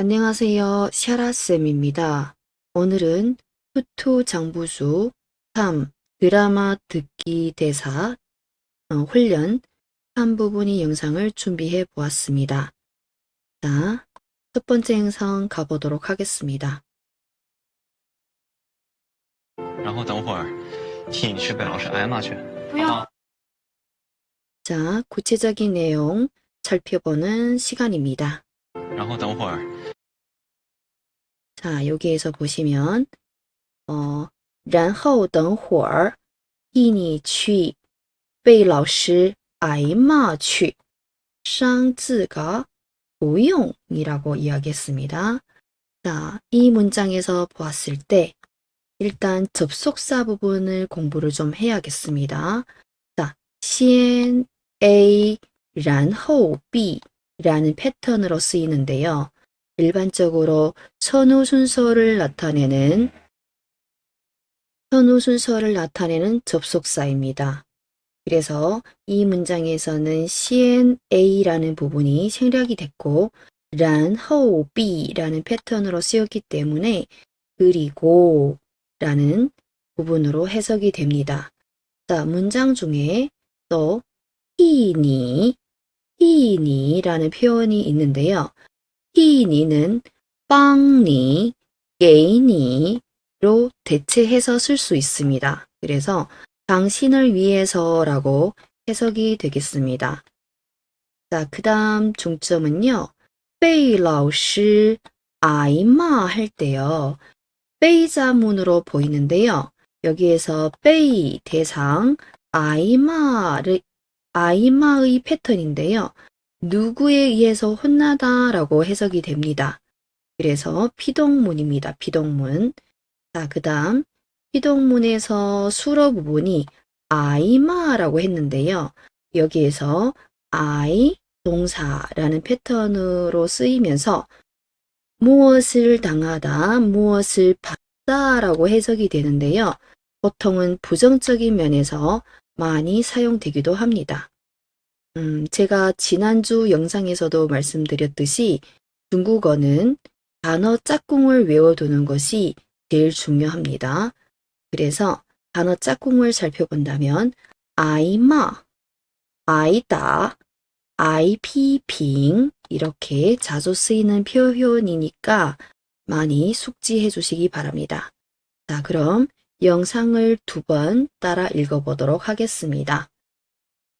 안녕하세요. 샤라쌤입니다. 오늘은 후투 장부수 3 드라마 듣기 대사 어, 훈련 한 부분의 영상을 준비해 보았습니다. 자, 첫 번째 영상 가보도록 하겠습니다. 然后等会儿替你去被老师挨骂去。不要好吗 자, 구체적인 내용 살펴보는 시간입니다. 然后等会儿 자, 여기에서 보시면, 어, 然后等会儿替你去被老师挨骂去. 쌍즈가 不用이라고 이야기했습니다. 자, 이 문장에서 보았을 때, 일단 접속사 부분을 공부를 좀 해야겠습니다. 자, 先 A, 然后 B라는 패턴으로 쓰이는데요. 일반적으로 선후 순서를 나타내는 선후 순서를 나타내는 접속사입니다. 그래서 이 문장에서는 시엔 A라는 부분이 생략이 됐고 란허 B라는 패턴으로 쓰였기 때문에 그리고 라는 부분으로 해석이 됩니다. 자, 문장 중에 또 히니, 히니라는 표현이 있는데요. 히니는 빵니, 게이니로 대체해서 쓸 수 있습니다. 그래서 당신을 위해서라고 해석이 되겠습니다. 자, 그 다음 중점은요. 베이라우시 아이마 할 때요. 베이자문으로 보이는데요. 여기에서 베이 대상 아이마를 아이마의 패턴인데요. 누구에 의해서 혼나다라고 해석이 됩니다. 그래서 피동문입니다. 피동문. 자, 그 다음 피동문에서 수로 부분이 아이마라고 했는데요. 여기에서 아이 동사라는 패턴으로 쓰이면서 무엇을 당하다, 무엇을 받다라고 해석이 되는데요. 보통은 부정적인 면에서 많이 사용되기도 합니다. 음, 제가 지난주 영상에서도 말씀드렸듯이 중국어는 단어 짝꿍을 외워두는 것이 제일 중요합니다. 그래서 단어 짝꿍을 살펴본다면 아이마, 아이다, 아이피빙 이렇게 자주 쓰이는 표현이니까 많이 숙지해 주시기 바랍니다. 자, 그럼 영상을 두 번 따라 읽어보도록 하겠습니다.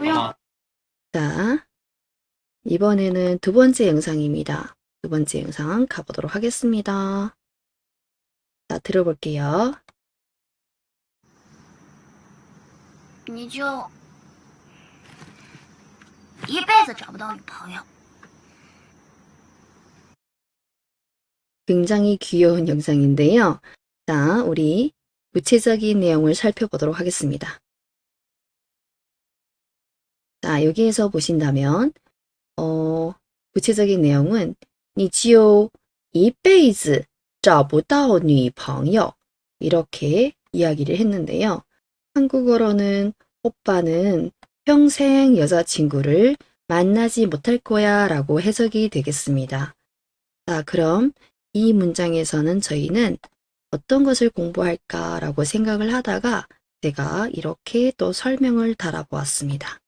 不要好吗 자, 이번에는 두 번째 영상입니다. 두 번째 영상 가보도록 하겠습니다. 자, 들어볼게요. 你就一辈子找不到女朋友。 굉장히 귀여운 영상인데요. 자, 우리 구체적인 내용을 살펴보도록 하겠습니다. 자, 여기에서 보신다면, 어, 구체적인 내용은, 你就一辈子找不到女朋友 이렇게 이야기를 했는데요. 한국어로는 오빠는 평생 여자친구를 만나지 못할 거야 라고 해석이 되겠습니다. 자, 그럼 이 문장에서는 저희는 어떤 것을 공부할까라고 생각을 하다가 제가 이렇게 또 설명을 달아보았습니다.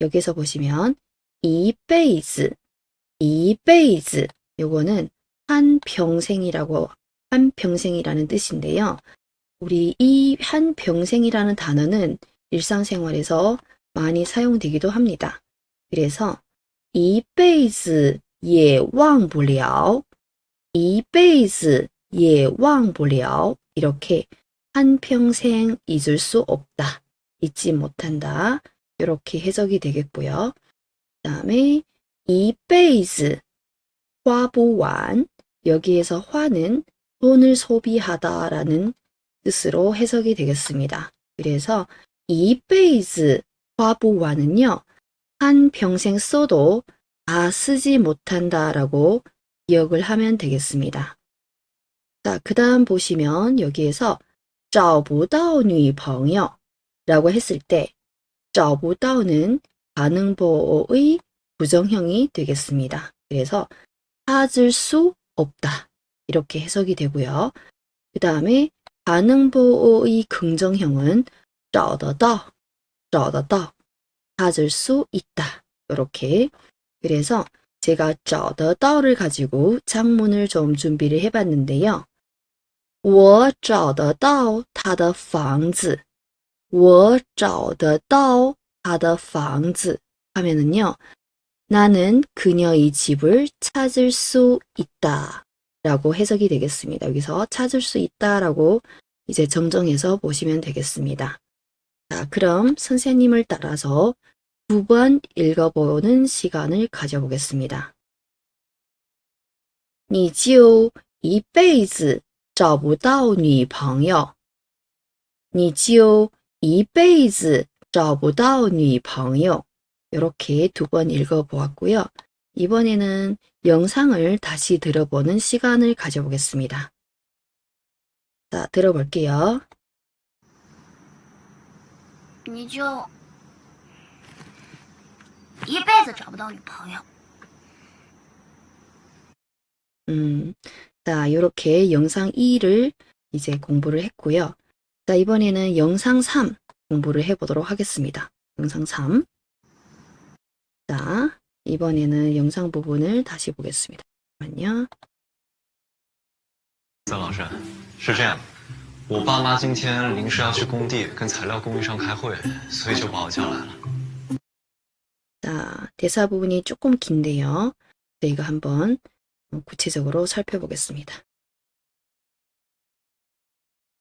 여기서 보시면 이 베이즈, 이 베이즈 요거는 한 평생이라고 한 평생이라는 뜻인데요. 우리 이 한 평생이라는 단어는 일상생활에서 많이 사용되기도 합니다. 그래서 이 베이즈 也忘不了 이 베이즈 也忘不了 이렇게 한평생 잊을 수 없다. 잊지 못한다. 이렇게 해석이 되겠고요. 그 다음에 이 베이즈 花不完 여기에서 화는 돈을 소비하다라는 뜻으로 해석이 되겠습니다. 그래서 이 베이즈 화부와는요, 한 평생 써도 다 쓰지 못한다라고 기억을 하면 되겠습니다. 자, 그 다음 보시면 여기에서 找不到女朋友라고 했을 때 找不到는 가능보호의 부정형이 되겠습니다. 그래서 찾을 수 없다. 이렇게 해석이 되고요. 그 다음에 가능보호의 긍정형은 找得到,找得到, 찾을 수 있다. 이렇게. 그래서 제가 找得到를 가지고 장문을 좀 준비를 해봤는데요. 我找得到他的房子. 我找得到他的房子 하면은요. 나는 그녀의 집을 찾을 수 있다. 라고 해석이 되겠습니다. 여기서 찾을 수 있다 라고 이제 정정해서 보시면 되겠습니다. 자, 그럼 선생님을 따라서 두 번 읽어보는 시간을 가져보겠습니다. 你就一辈子找不到女朋友，你就 一辈子找不到女朋友。 이렇게 두 번 읽어보았고요. 이번에는 영상을 다시 들어보는 시간을 가져보겠습니다. 자, 들어볼게요. 你就一辈子找不到女朋友。 음, 자, 이렇게 영상 2를 이제 공부를 했고요. 자, 이번에는 영상 3 공부를 해보도록 하겠습니다. 영상 3. 자, 이번에는 영상 부분을 다시 보겠습니다. 잠깐만요. 曾老师，是这样，我爸妈今天临时要去工地跟材料供应商开会，所以就把我叫来了。 자, 대사 부분이 조금 긴데요. 저희가 한번 구체적으로 살펴보겠습니다.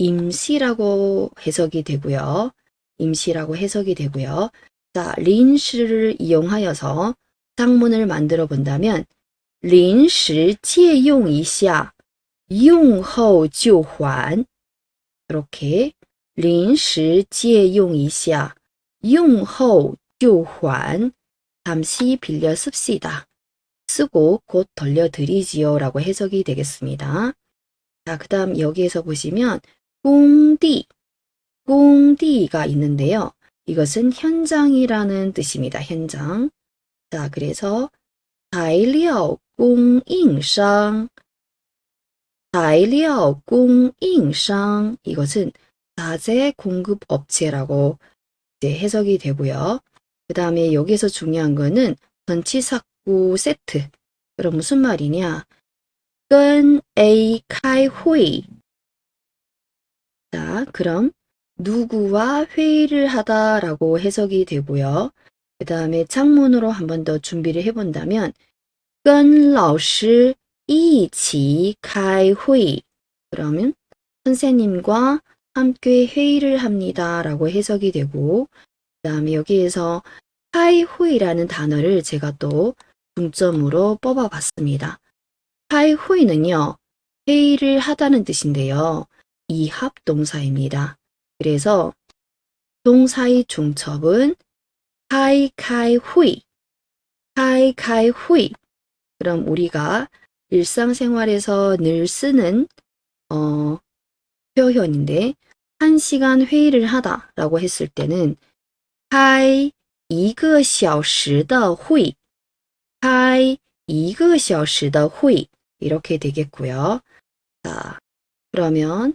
임시라고 해석이 되고요. 임시라고 해석이 되고요. 자, 린시를 이용하여서 상문을 만들어 본다면, 临时借用一下,用后就还. 이렇게, 临时借用一下,用后就还. 잠시 빌려 씁시다. 쓰고 곧 돌려드리지요 라고 해석이 되겠습니다. 자, 그 다음 여기에서 보시면 공디, 공디가 있는데요. 이것은 현장이라는 뜻입니다. 현장. 자, 그래서 材料供应商,材料供应商 이것은 자재 공급 업체라고 이제 해석이 되고요. 그 다음에 여기서 중요한 거는 전치사구 세트. 그럼 무슨 말이냐? 跟 A 开会. 자, 그럼 누구와 회의를 하다라고 해석이 되고요. 그 다음에 창문으로 한 번 더 준비를 해본다면 跟老师一起开会. 그러면 선생님과 함께 회의를 합니다라고 해석이 되고 그 다음에 여기에서 하이후이라는 단어를 제가 또 중점으로 뽑아봤습니다. 하이후이는요, 회의를 하다는 뜻인데요. 이합동사입니다. 그래서 동사의 중첩은 하이카이후이, 하이카이후이. 그럼 우리가 일상생활에서 늘 쓰는 어, 표현인데 한 시간 회의를 하다라고 했을 때는 开一个小时的会,开一个小时的会 이렇게 되겠고요. 자, 그러면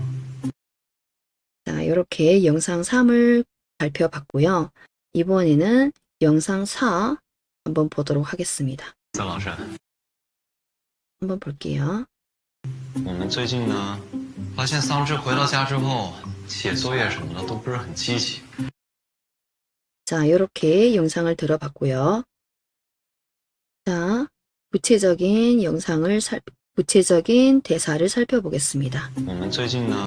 자, 이렇게 영상 3을 발표받고요. 이번에는 영상 4 한번 보도록 하겠습니다. 曾老师， 한번 볼게요. 我们最近呢，发现桑稚回到家之后，写作业什么的都不是很积极。 자, 이렇게 영상을 들어봤고요. 자, 구체적인 영상을 살, 구체적인 대사를 살펴보겠습니다. 我们最近呢， 자,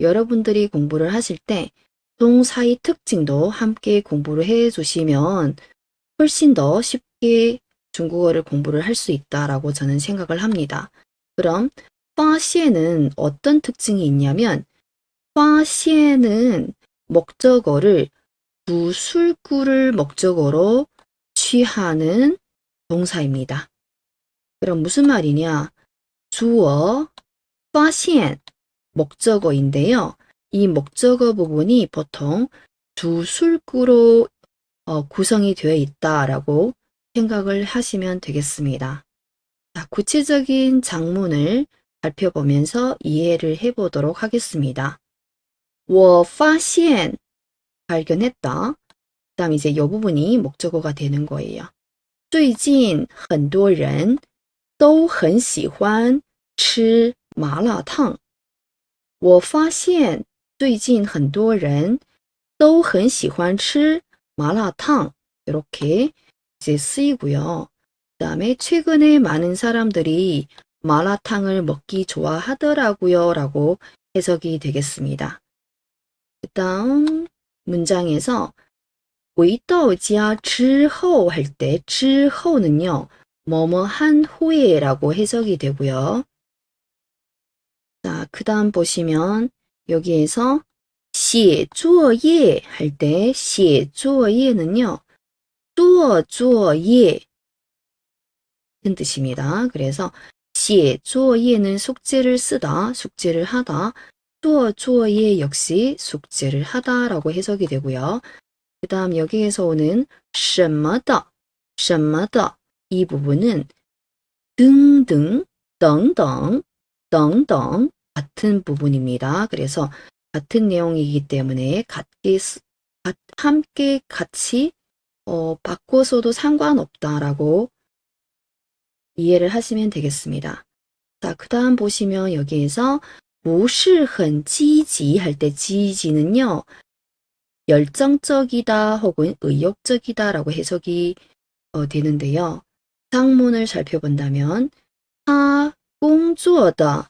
여러분들이 공부를 하실 때 동사의 특징도 함께 공부를 해 주시면 훨씬 더 쉽게 중국어를 공부를 할 수 있다라고 저는 생각을 합니다. 그럼 화시에는 어떤 특징이 있냐면 화시에는 목적어를 무술구를 목적어로 취하는 동사입니다. 그럼 무슨 말이냐? 주어 发现 목적어인데요. 이 목적어 부분이 보통 두 술구로 어, 구성이 되어 있다라고 생각을 하시면 되겠습니다. 자, 구체적인 장문을 살펴보면서 이해를 해보도록 하겠습니다. 我发现 발견했다. 그다음 이제 이 부분이 목적어가 되는 거예요. 最近很多人都很喜欢吃麻辣烫。 我发现最近很多人都很喜欢吃麻辣烫. 이렇게 이제 쓰이고요. 그다음에 최근에 많은 사람들이 마라탕을 먹기 좋아하더라고요. 라고 해석이 되겠습니다. 그다음 문장에서 回到家之后할 때 之后는요. 뭐뭐 한 후에라고 해석이 되고요. 자, 그 다음 보시면 여기에서 写作业 할 때 写作业는요. 做作业는 뜻입니다. 그래서 写作业는 숙제를 쓰다, 숙제를 하다. 做作业 역시 숙제를 하다라고 해석이 되고요. 그 다음 여기에서 오는 什么的,什么的이 부분은 등등, 等等, 等等 같은 부분입니다. 그래서 같은 내용이기 때문에 같게, 쓰- 가- 함께 같이 어, 바꿔서도 상관없다라고 이해를 하시면 되겠습니다. 자, 그 다음 보시면 여기에서 不是很积极 할 때 지지는요. 열정적이다 혹은 의욕적이다라고 해석이 어, 되는데요. 상문을 살펴본다면 他工作的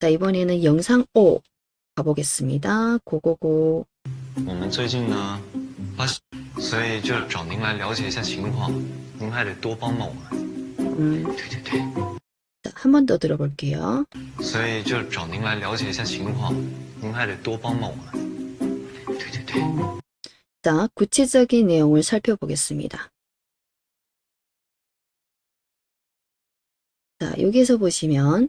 자, 이번에는 영상 5 가보겠습니다. 고고고. 我们最近呢，发现，所以就找您来了解一下情况，您还得多帮帮我们。 음, 对对对， 자, 한 번 더 들어볼게요. 所以就找您来了解一下情况，您还得多帮帮我们。对对对。 자, 구체적인 내용을 살펴보겠습니다. 자, 여기서 보시면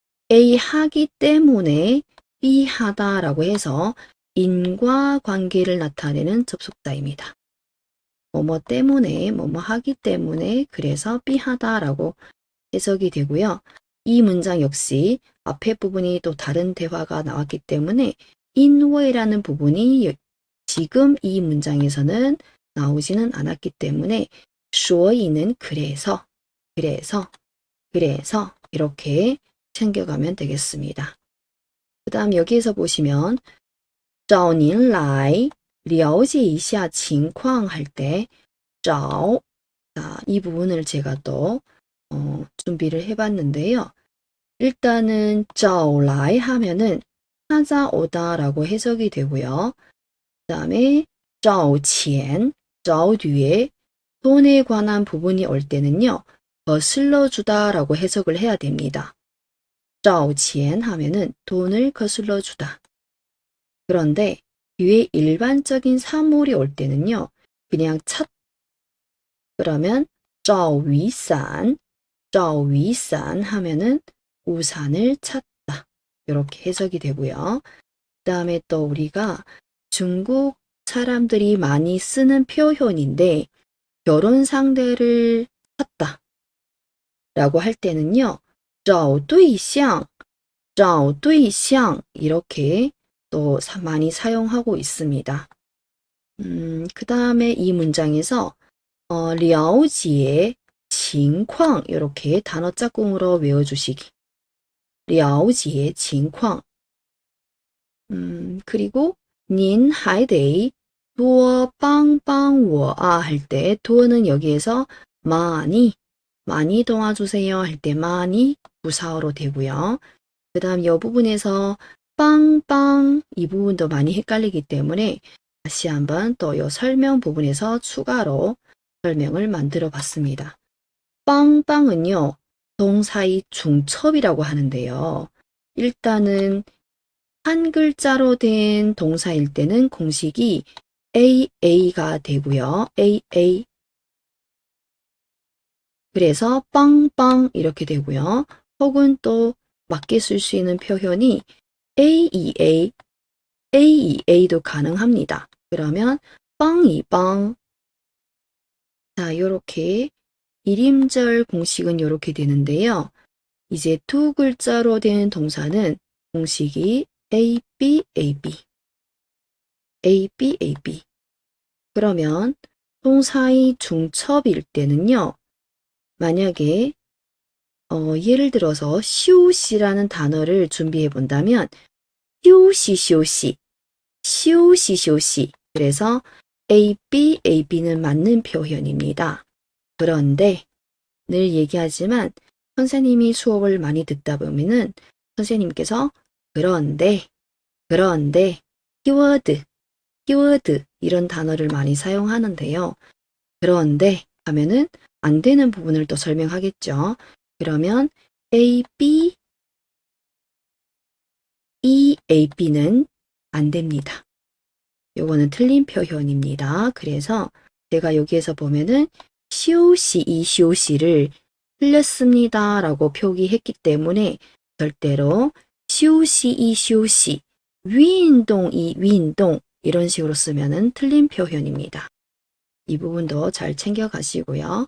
A 하기 때문에 B 하다라고 해서 인과 관계를 나타내는 접속사입니다. 뭐뭐 때문에 뭐뭐 하기 때문에 그래서 B 하다라고 해석이 되고요. 이 문장 역시 앞에 부분이 또 다른 대화가 나왔기 때문에 인웨이라는 부분이 여- 지금 이 문장에서는 나오지는 않았기 때문에 所以는 그래서 그래서 그래서 이렇게 챙겨가면 되겠습니다. 그 다음 여기에서 보시면 找您来了解一下情况할 때, 找, 자, 이 부분을 제가 또, 어, 준비를 해봤는데요. 일단은 找来 하면은 찾아오다 라고 해석이 되고요. 그 다음에 找钱, 找 뒤에 돈에 관한 부분이 올 때는요. 거슬러 주다 라고 해석을 해야 됩니다. 짜오치엔 하면은 돈을 거슬러 주다. 그런데 뒤에 일반적인 사물이 올 때는요. 그냥 찾 그러면 짜위산, 짜위산 하면은 우산을 찾다. 이렇게 해석이 되고요. 그 다음에 또 우리가 중국 사람들이 많이 쓰는 표현인데 결혼 상대를 찾다 라고 할 때는요. 找对象,找对象 이렇게 또 사- 많이 사용하고 있습니다. 음, 그 다음에 이 문장에서 어, 了解情况 이렇게 단어 짝꿍으로 외워주시기. 了解情况. 음, 그리고 您还得多帮帮我啊할 때 도어는 여기에서 많이 많이 도와주세요 할 때 많이 부사어로 되고요. 그 다음 이 부분에서 빵빵 이 부분도 많이 헷갈리기 때문에 다시 한번 또 이 설명 부분에서 추가로 설명을 만들어 봤습니다. 빵빵은요, 동사의 중첩이라고 하는데요. 일단은 한 글자로 된 동사일 때는 공식이 AA가 되고요. AA. 그래서 빵빵 이렇게 되고요. 혹은 또 맞게 쓸 수 있는 표현이 AEA, AEA도 가능합니다. 그러면 빵이빵. 자, 요렇게 일임절 공식은 요렇게 되는데요. 이제 두 글자로 된 동사는 공식이 AB, AB. AB, AB. 그러면 동사의 중첩일 때는요. 만약에 어, 예를 들어서 쉬우시라는 단어를 준비해 본다면 쉬우시 쉬우시 그래서 AB, AB는 맞는 표현입니다. 그런데 늘 얘기하지만 선생님이 수업을 많이 듣다 보면은 선생님께서 그런데 그런데 키워드 키워드 이런 단어를 많이 사용하는데요. 그런데 하면은 안 되는 부분을 또 설명하겠죠. 그러면 AB, EAB는 안 됩니다. 요거는 틀린 표현입니다. 그래서 제가 여기에서 보면은 COC, ECOC를 틀렸습니다. 라고 표기했기 때문에 절대로 COC, ECOC, 위인동, 이 위인동 이런 식으로 쓰면은 틀린 표현입니다. 이 부분도 잘 챙겨가시고요.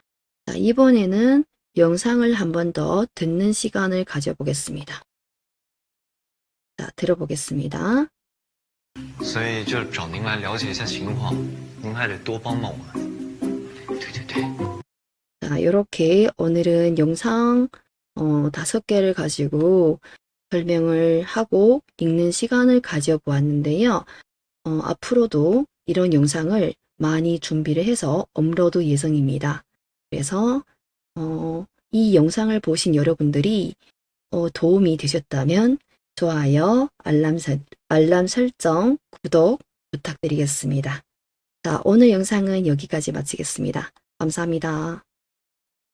자, 이번에는 영상을 한 번 더 듣는 시간을 가져보겠습니다. 자, 들어보겠습니다. 所以就找您来了解一下情况，您还得多帮帮我们。对对对， 자, 이렇게 오늘은 영상 어, 다섯 개를 가지고 설명을 하고 읽는 시간을 가져보았는데요. 어, 앞으로도 이런 영상을 많이 준비를 해서 업로드 예정입니다. 그래서 어, 이 영상을 보신 여러분들이 어, 도움이 되셨다면 좋아요, 알람, 설, 알람 설정, 구독 부탁드리겠습니다. 자, 오늘 영상은 여기까지 마치겠습니다. 감사합니다.